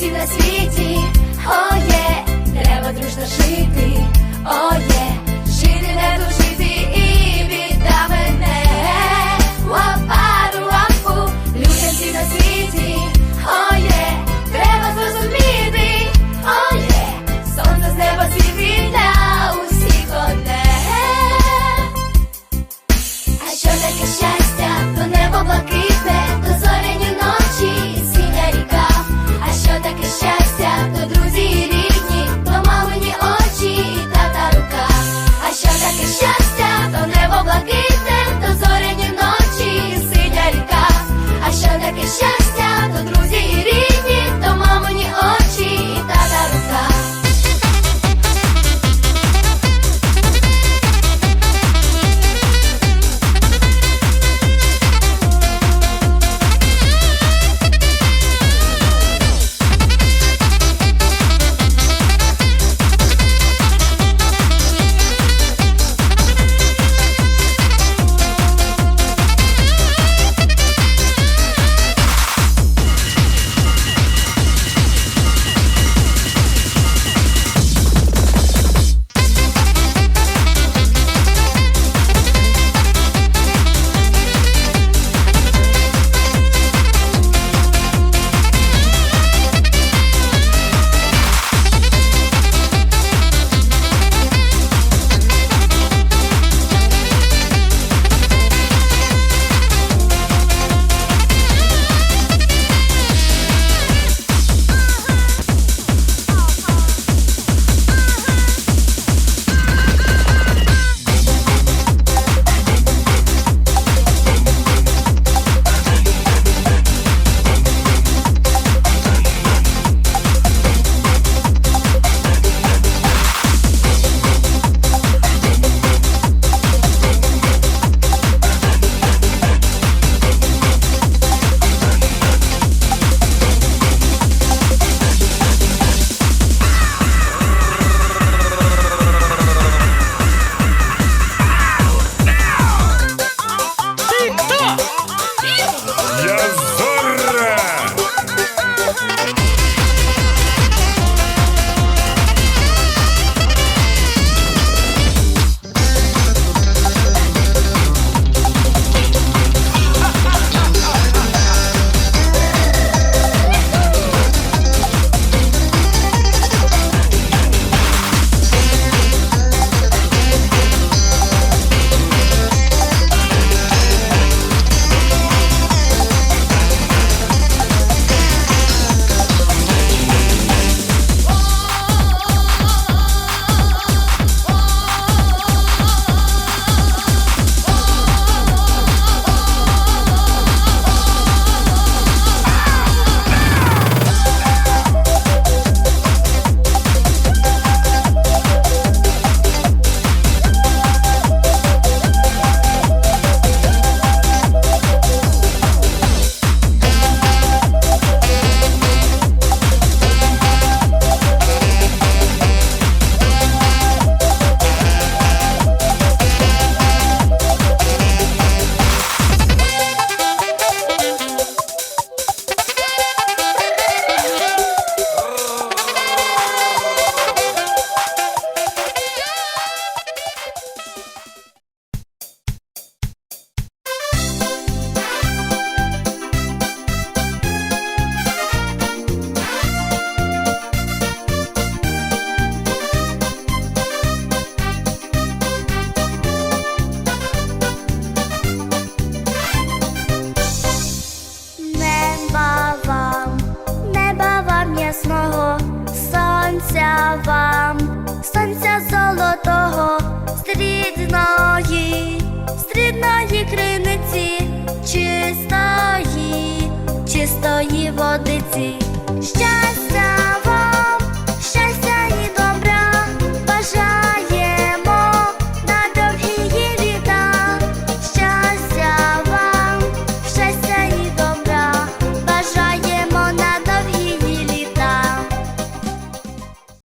всім на світі, о є, треба дружно жити, о є. вам сонця золотого, стрідної, стрідної криниці, чистої, чистої водиці.